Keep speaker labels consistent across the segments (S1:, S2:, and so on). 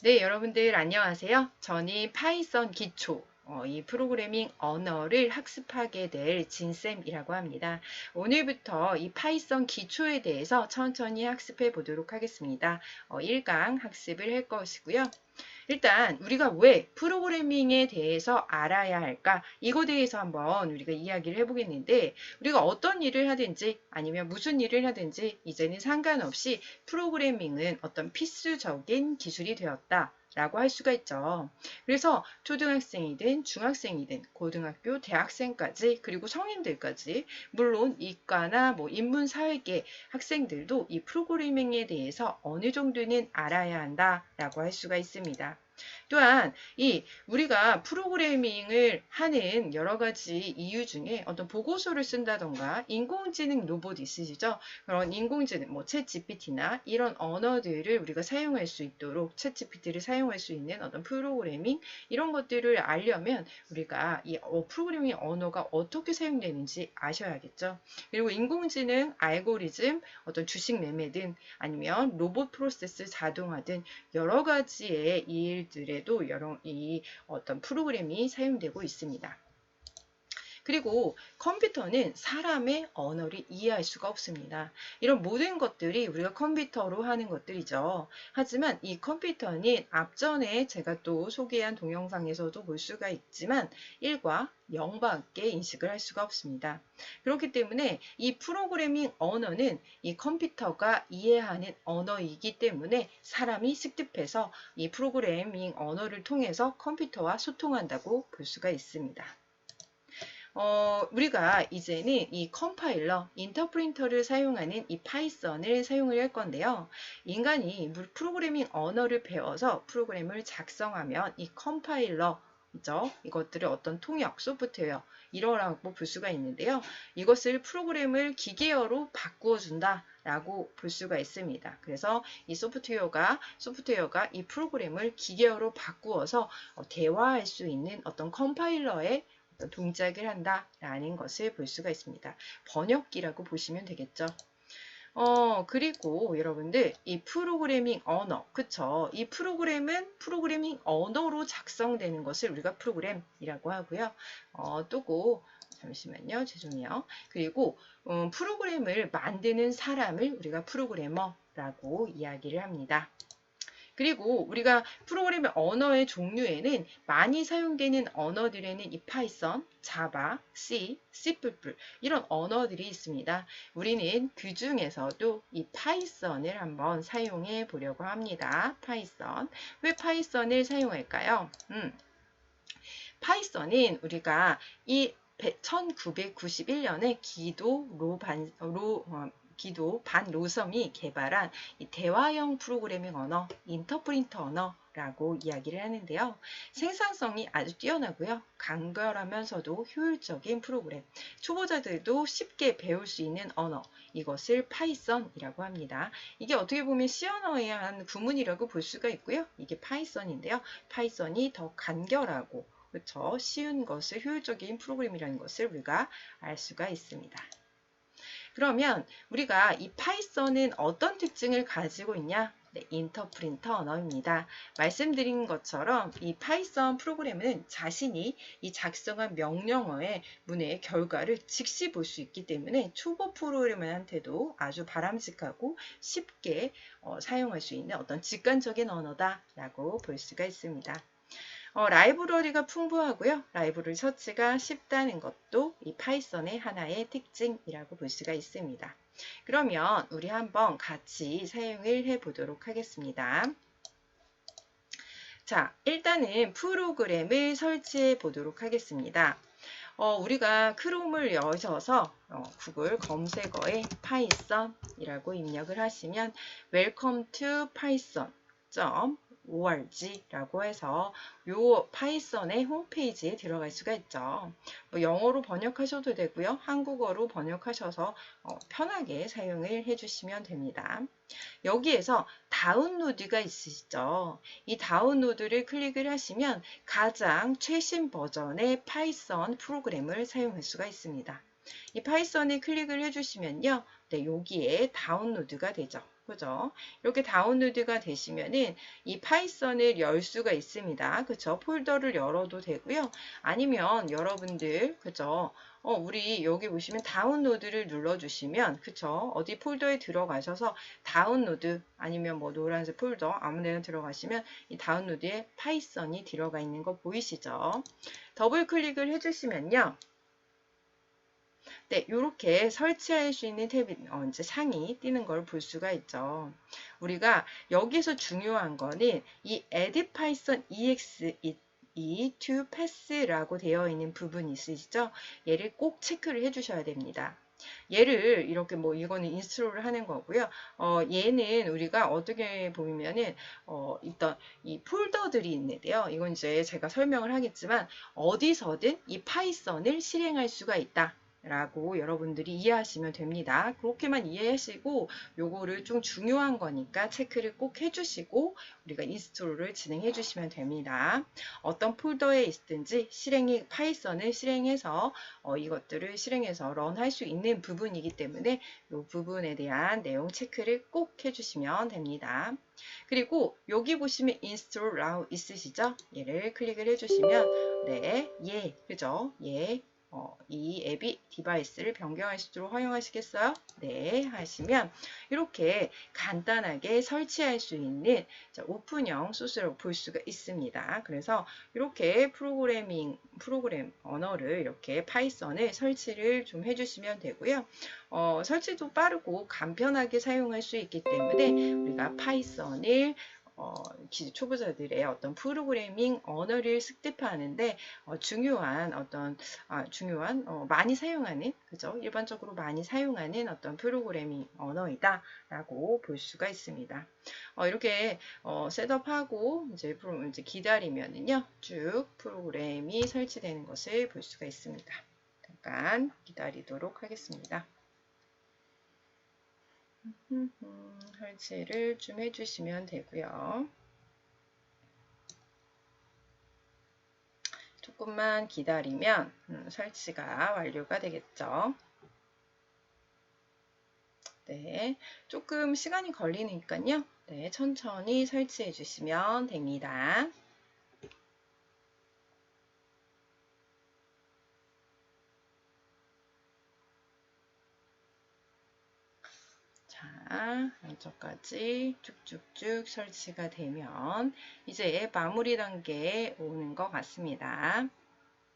S1: 네, 여러분들 안녕하세요. 저는 파이썬 기초 어, 이 프로그래밍 언어를 학습하게 될 진쌤이라고 합니다. 오늘부터 이 파이썬 기초에 대해서 천천히 학습해 보도록 하겠습니다. 어, 1강 학습을 할 것이고요. 일단 우리가 왜 프로그래밍에 대해서 알아야 할까? 이거 대해서 한번 우리가 이야기를 해보겠는데 우리가 어떤 일을 하든지 아니면 무슨 일을 하든지 이제는 상관없이 프로그래밍은 어떤 필수적인 기술이 되었다. 라고 할 수가 있죠. 그래서 초등학생이든 중학생이든 고등학교, 대학생까지 그리고 성인들까지 물론 이과나 뭐 인문사회계 학생들도 이 프로그래밍에 대해서 어느 정도는 알아야 한다라고 할 수가 있습니다. 또한 이 우리가 프로그래밍을 하는 여러 가지 이유 중에 어떤 보고서를 쓴다던가 인공지능 로봇 있으시죠? 그런 인공지능 뭐 챗 GPT나 이런 언어들을 우리가 사용할 수 있도록 챗 GPT를 사용할 수 있는 어떤 프로그래밍 이런 것들을 알려면 우리가 이 어, 프로그래밍 언어가 어떻게 사용되는지 아셔야겠죠. 그리고 인공지능 알고리즘 어떤 주식 매매든 아니면 로봇 프로세스 자동화든 여러 가지의 일 들에도 여러 이 어떤 프로그램이 사용되고 있습니다. 그리고 컴퓨터는 사람의 언어를 이해할 수가 없습니다. 이런 모든 것들이 우리가 컴퓨터로 하는 것들이죠. 하지만 이 컴퓨터는 앞전에 제가 또 소개한 동영상에서도 볼 수가 있지만 1과 0밖에 인식을 할 수가 없습니다. 그렇기 때문에 이 프로그래밍 언어는 이 컴퓨터가 이해하는 언어이기 때문에 사람이 습득해서 이 프로그래밍 언어를 통해서 컴퓨터와 소통한다고 볼 수가 있습니다. 어, 우리가 이제는 이 컴파일러, 인터프린터를 사용하는 이 파이썬을 사용을 할 건데요. 인간이 프로그래밍 언어를 배워서 프로그램을 작성하면 이 컴파일러, 있죠? 이것들을 어떤 통역, 소프트웨어 이러라고 볼 수가 있는데요. 이것을 프로그램을 기계어로 바꾸어 준다. 라고 볼 수가 있습니다. 그래서 이 소프트웨어가 소프트웨어가 이 프로그램을 기계어로 바꾸어서 어, 대화할 수 있는 어떤 컴파일러의 동작을 한다라는 것을 볼 수가 있습니다. 번역기라고 보시면 되겠죠. 어, 그리고 여러분들 이 프로그래밍 언어, 그쵸? 이 프로그램은 프로그래밍 언어로 작성되는 것을 우리가 프로그램이라고 하고요. 어, 또고 잠시만요. 죄송해요. 그리고 음, 프로그램을 만드는 사람을 우리가 프로그래머라고 이야기를 합니다. 그리고 우리가 프로그램의 언어의 종류에는 많이 사용되는 언어들에는 이 파이썬, 자바, C, C++ 이런 언어들이 있습니다. 우리는 그 중에서도 이 파이썬을 한번 사용해 보려고 합니다. 파이썬. 왜 파이썬을 사용할까요? 음. 파이썬은 우리가 이 1991년에 기도 로반 로 어, 기도 반 로섬이 개발한 대화형 프로그래밍 언어, 인터프린터 언어라고 이야기를 하는데요. 생산성이 아주 뛰어나고요. 간결하면서도 효율적인 프로그램, 초보자들도 쉽게 배울 수 있는 언어, 이것을 파이썬이라고 합니다. 이게 어떻게 보면 시언어에 한 구문이라고 볼 수가 있고요. 이게 파이썬인데요. 파이썬이 더 간결하고 그렇죠. 쉬운 것을 효율적인 프로그램이라는 것을 우리가 알 수가 있습니다. 그러면 우리가 이 파이썬은 어떤 특징을 가지고 있냐? 네, 인터프린터 언어입니다. 말씀드린 것처럼 이 파이썬 프로그램은 자신이 이 작성한 명령어의 문의 결과를 즉시 볼 수 있기 때문에 초보 프로그래머한테도 아주 바람직하고 쉽게 어, 사용할 수 있는 어떤 직관적인 언어다라고 볼 수가 있습니다. 어, 라이브러리가 풍부하고요. 라이브를 서치가 쉽다는 것도 이 파이썬의 하나의 특징이라고 볼 수가 있습니다. 그러면 우리 한번 같이 사용을 해 보도록 하겠습니다. 자, 일단은 프로그램을 설치해 보도록 하겠습니다. 어, 우리가 크롬을 여셔서 어, 구글 검색어에 파이썬이라고 입력을 하시면 welcome to python. 5월지라고 해서 요 파이썬의 홈페이지에 들어갈 수가 있죠. 뭐 영어로 번역하셔도 되고요. 한국어로 번역하셔서 어 편하게 사용을 해주시면 됩니다. 여기에서 다운로드가 있으시죠. 이 다운로드를 클릭을 하시면 가장 최신 버전의 파이썬 프로그램을 사용할 수가 있습니다. 이 파이썬에 클릭을 해주시면요. 네, 여기에 다운로드가 되죠. 그죠? 이렇게 다운로드가 되시면은 이 파이썬을 열 수가 있습니다. 그죠? 폴더를 열어도 되고요. 아니면 여러분들, 그죠? 어, 우리 여기 보시면 다운로드를 눌러주시면, 그쵸? 어디 폴더에 들어가셔서 다운로드 아니면 뭐 노란색 폴더 아무 데나 들어가시면 이 다운로드에 파이썬이 들어가 있는 거 보이시죠? 더블 클릭을 해주시면요. 네, 이렇게 설치할 수 있는 탭이 어, 이제 상이 뜨는 걸 볼 수가 있죠. 우리가 여기서 중요한 거는 이 add python ex 이 to pass라고 되어 있는 부분이 있으시죠? 얘를 꼭 체크를 해주셔야 됩니다. 얘를 이렇게 뭐 이거는 인스톨을 하는 거고요. 어, 얘는 우리가 어떻게 보면은 어, 있던 이 폴더들이 있는데요. 이건 이제 제가 설명을 하겠지만 어디서든 이 파이썬을 실행할 수가 있다. 라고 여러분들이 이해하시면 됩니다. 그렇게만 이해하시고 요거를 좀 중요한 거니까 체크를 꼭 해주시고 우리가 인스톨을 진행해 주시면 됩니다. 어떤 폴더에 있든지 실행이 파이썬을 실행해서 어, 이것들을 실행해서 런할 수 있는 부분이기 때문에 이 부분에 대한 내용 체크를 꼭 해주시면 됩니다. 그리고 여기 보시면 install now 있으시죠? 얘를 클릭을 해주시면 네, 예, 그죠? 예, 어, 이 앱이 디바이스를 변경할 수 있도록 허용하시겠어요? 네, 하시면 이렇게 간단하게 설치할 수 있는 자, 오픈형 소스라고 볼 수가 있습니다. 그래서 이렇게 프로그래밍, 프로그램 언어를 이렇게 파이썬을 설치를 좀 해주시면 되고요. 어, 설치도 빠르고 간편하게 사용할 수 있기 때문에 우리가 파이썬을 어, 초보자들의 어떤 프로그래밍 언어를 습득하는데 어, 중요한 어떤 아, 중요한 어, 많이 사용하는 그죠 일반적으로 많이 사용하는 어떤 프로그래밍 언어이다라고 볼 수가 있습니다. 어, 이렇게 어, 셋업하고 이제, 이제 기다리면은요 쭉 프로그램이 설치되는 것을 볼 수가 있습니다. 잠깐 기다리도록 하겠습니다. 설치를 좀 해주시면 되고요. 조금만 기다리면 음, 설치가 완료가 되겠죠. 네, 조금 시간이 걸리니까요. 네, 천천히 설치해 주시면 됩니다. 양쪽까지 쭉쭉쭉 설치가 되면 이제 마무리 단계에 오는 것 같습니다.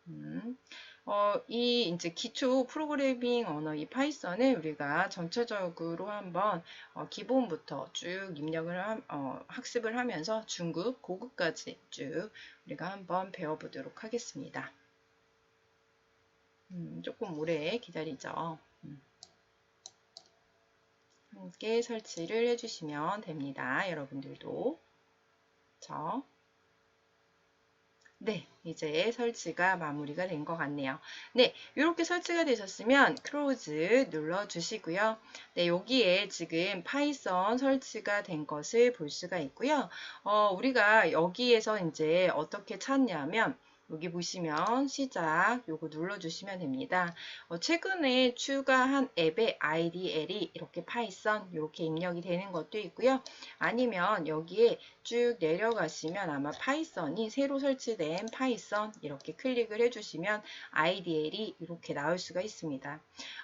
S1: 음, 어, 이 이제 기초 프로그래밍 언어 이 파이썬을 우리가 전체적으로 한번 어, 기본부터 쭉 입력을 함, 어, 학습을 하면서 중급, 고급까지 쭉 우리가 한번 배워보도록 하겠습니다. 음, 조금 오래 기다리죠. 음. 함께 설치를 해주시면 됩니다. 여러분들도. 저. 네, 이제 설치가 마무리가 된 것 같네요. 네, 이렇게 설치가 되셨으면 클로즈 눌러주시고요. 네, 여기에 지금 파이썬 설치가 된 것을 볼 수가 있고요. 어, 우리가 여기에서 이제 어떻게 찾냐면 여기 보시면 시작 요거 눌러주시면 됩니다. 어, 최근에 추가한 앱의 IDL이 이렇게 파이썬 이렇게 입력이 되는 것도 있고요. 아니면 여기에 쭉 내려가시면 아마 파이썬이 새로 설치된 파이썬 이렇게 클릭을 해주시면 IDL이 이렇게 나올 수가 있습니다.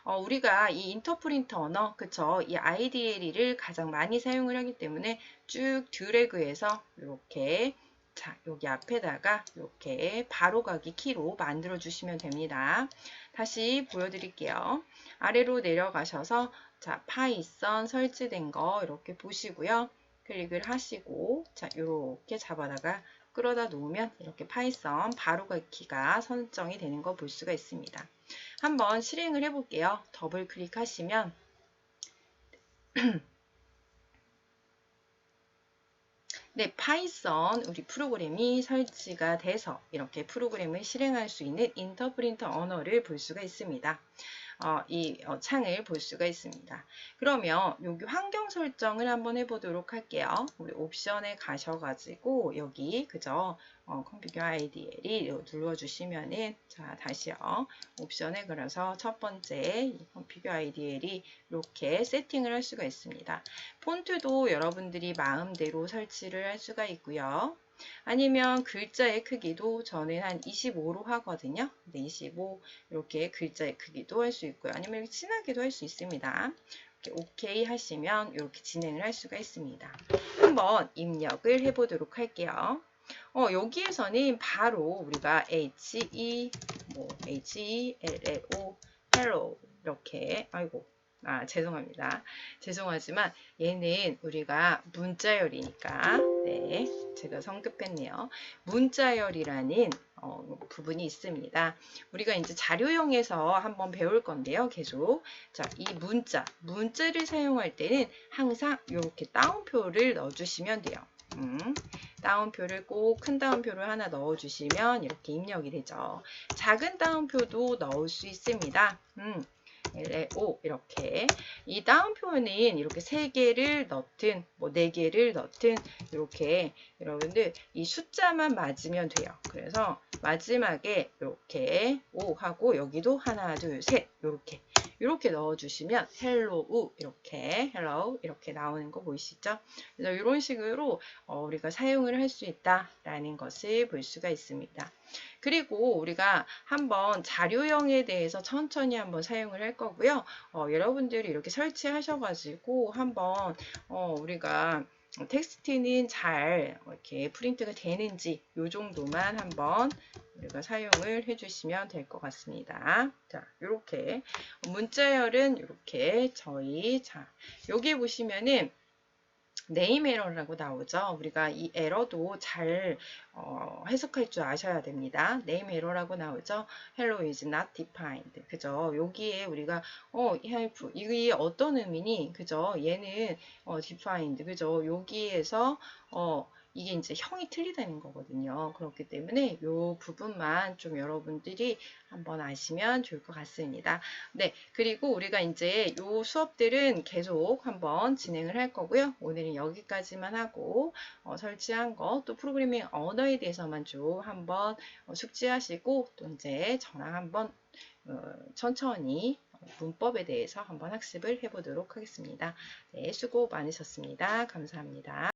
S1: 어, 우리가 이 인터프린터 언어 그쵸 이 IDL을 가장 많이 사용을 하기 때문에 쭉 드래그해서 이렇게 자, 여기 앞에다가 이렇게 바로가기 키로 만들어 주시면 됩니다. 다시 보여드릴게요. 아래로 내려가셔서 자, 파이썬 설치된 거 이렇게 보시고요. 클릭을 하시고 자, 이렇게 잡아다가 끌어다 놓으면 이렇게 파이썬 바로가기 키가 선정이 되는 거 볼 수가 있습니다. 한번 실행을 해볼게요. 더블 클릭하시면 네, 파이썬 우리 프로그램이 설치가 돼서 이렇게 프로그램을 실행할 수 있는 인터프린터 언어를 볼 수가 있습니다. 어, 이 어, 창을 볼 수가 있습니다. 그러면 여기 환경 설정을 한번 해보도록 할게요. 우리 옵션에 가셔가지고 여기 그죠? 어, 컴퓨터 IDL이 눌러주시면은 자 다시요 옵션에 그래서 첫 번째 이 컴퓨터 IDL이 이렇게 세팅을 할 수가 있습니다. 폰트도 여러분들이 마음대로 설치를 할 수가 있고요. 아니면 글자의 크기도 저는 한 25로 하거든요. 근데 25 이렇게 글자의 크기도 할 수 있고요. 아니면 진하게도 할 수 있습니다. 이렇게 오케이 하시면 이렇게 진행을 할 수가 있습니다. 한번 입력을 해보도록 할게요. 어, 여기에서는 바로 우리가 H E 뭐 H E L L O hello 이렇게 아이고 아 죄송합니다. 죄송하지만 얘는 우리가 문자열이니까 네 제가 성급했네요. 문자열이라는 어, 부분이 있습니다. 우리가 이제 자료형에서 한번 배울 건데요. 계속 자 이 문자 문자를 사용할 때는 항상 이렇게 따옴표를 넣어주시면 돼요. 음, 따옴표를 꼭큰 따옴표를 하나 넣어주시면 이렇게 입력이 되죠. 작은 따옴표도 넣을 수 있습니다. 음, LLO 이렇게. 이 따옴표는 이렇게 세 개를 넣든 뭐 네 개를 넣든 이렇게. 여러분들 이 숫자만 맞으면 돼요. 그래서 마지막에 이렇게 O 하고 여기도 하나 둘 셋 이렇게 이렇게 넣어주시면 hello 이렇게 hello 이렇게 나오는 거 보이시죠? 그래서 이런 식으로 어, 우리가 사용을 할 수 있다라는 것을 볼 수가 있습니다. 그리고 우리가 한번 자료형에 대해서 천천히 한번 사용을 할 거고요. 어, 여러분들이 이렇게 설치하셔가지고 한번 어, 우리가 텍스트는 잘 이렇게 프린트가 되는지 이 정도만 한번 우리가 사용을 해주시면 될 것 같습니다. 자, 이렇게 문자열은 이렇게 저희 자 여기 보시면은 네임 에러라고 나오죠. 우리가 이 에러도 잘 어, 해석할 줄 아셔야 됩니다. 네임 에러라고 나오죠. Hello is not defined. 그죠? 여기에 우리가 어, help 이게 어떤 의미니? 그죠? 얘는 어, defined. 그죠? 여기에서 어, 이게 이제 형이 틀리다는 거거든요. 그렇기 때문에 이 부분만 좀 여러분들이 한번 아시면 좋을 것 같습니다. 네, 그리고 우리가 이제 이 수업들은 계속 한번 진행을 할 거고요. 오늘은 여기까지만 하고 어, 설치한 거 또 프로그래밍 언어에 대해서만 좀 한번 어, 숙지하시고 또 이제 저랑 한번 어, 천천히 문법에 대해서 한번 학습을 해보도록 하겠습니다. 네, 수고 많으셨습니다. 감사합니다.